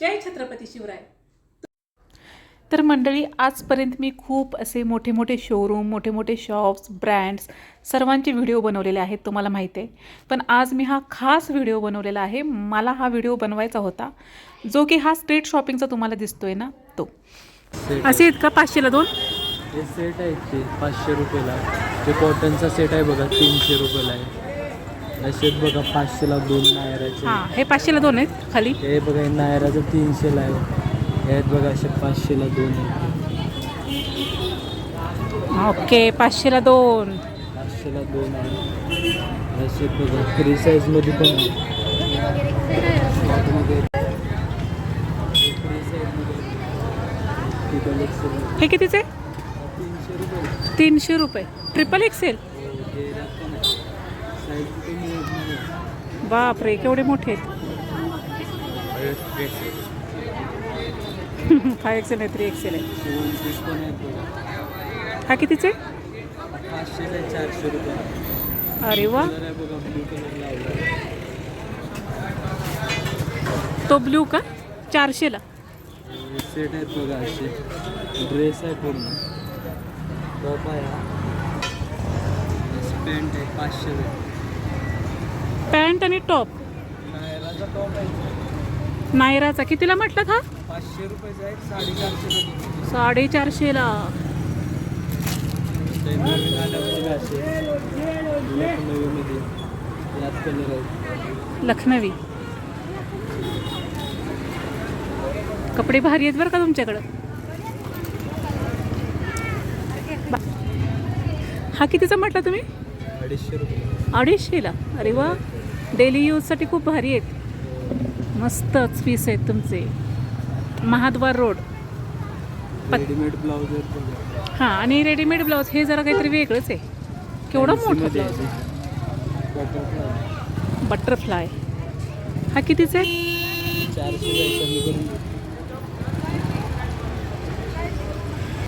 जय छत्रपती शिवराय. तर मंडळी आजपर्यंत मी खूप असे मोठे मोठे शोरूम मोठे मोठे शॉप्स ब्रँड्स सर्वांचे व्हिडिओ बनवलेले आहेत तुम्हाला माहिती आहे. पण आज मी हा खास व्हिडिओ बनवलेला आहे. मला हा व्हिडिओ बनवायचा होता जो की हा स्ट्रीट शॉपिंगचा तुम्हाला दिसतोय ना तो. असे आहेत का? पाचशेला दोन? हे सेट आहेत ते पाचशे रुपयाला. ते कॉटनचा सेट आहे बघा तीनशे रुपयाला आहे. असे बघा पाचशेला दोन नायराचे. हां हे पाचशेला दोन आहेत खाली. हे बघा हे नायराचं तीनशेला आहे. हे आहेत बघा असे पाचशेला दोन आहेत. ओके पाचशेला दोन. पाचशेला दोन आहे. असे बघा फ्री साईजमध्ये पण आहे. हे कितीचे? तीनशे रुपये. ट्रिपल एक्सेल बापरे केवढे मोठे आहेत. फाय एक्सेल आहे थ्री एक्सेल आहे. हा कितीचे? चारशे रुपये अरे वा. तो ब्ल्यू का? चारशेला सेट आहेत बघा असे ड्रेस आहे पूर्ण. टॉप आहे पॅन्ट आहे पाचशे रुपये पॅन्ट आणि टॉप? नायराचा टॉप आहे. नायराचा. कितीला म्हटलं का पाचशे रुपयाचा आहे साडेचारशे साडेचारशेला. लखनवी कपडे भारी आहेत बरं का तुमच्याकडं. हा कितीचा म्हटला तुम्ही? अडीचशे रुपये. अडीचशेला. अरे वा. डेली यूजसाठी खूप भारी आहेत. मस्तच पीस आहेत तुमचे. महाद्वार रोड. रेडीमेड ब्लाऊज हां आणि रेडीमेड ब्लाऊज हे जरा काहीतरी वेगळंच आहे. केवढं मोठं ब्लाऊज आहे. बटरफ्लाय. हा कितीचा आहे.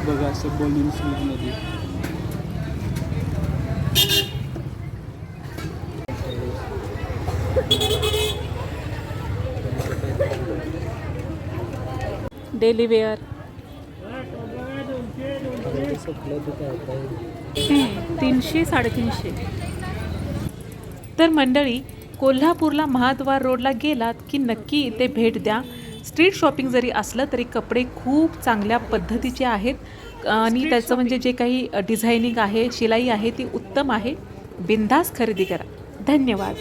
बघा असं बलून डेली वेअर. तीनशे साडेतीनशे. तर मंडळी कोल्हापूरला महाद्वार रोडला गेलात की नक्की इथे भेट द्या. स्ट्रीट शॉपिंग जरी असलं तरी कपडे खूप चांगल्या पद्धतीचे आहेत. आणि त्याचं म्हणजे जे काही डिझायनिंग आहे शिलाई आहे ती उत्तम आहे. बिंदास खरेदी करा. धन्यवाद.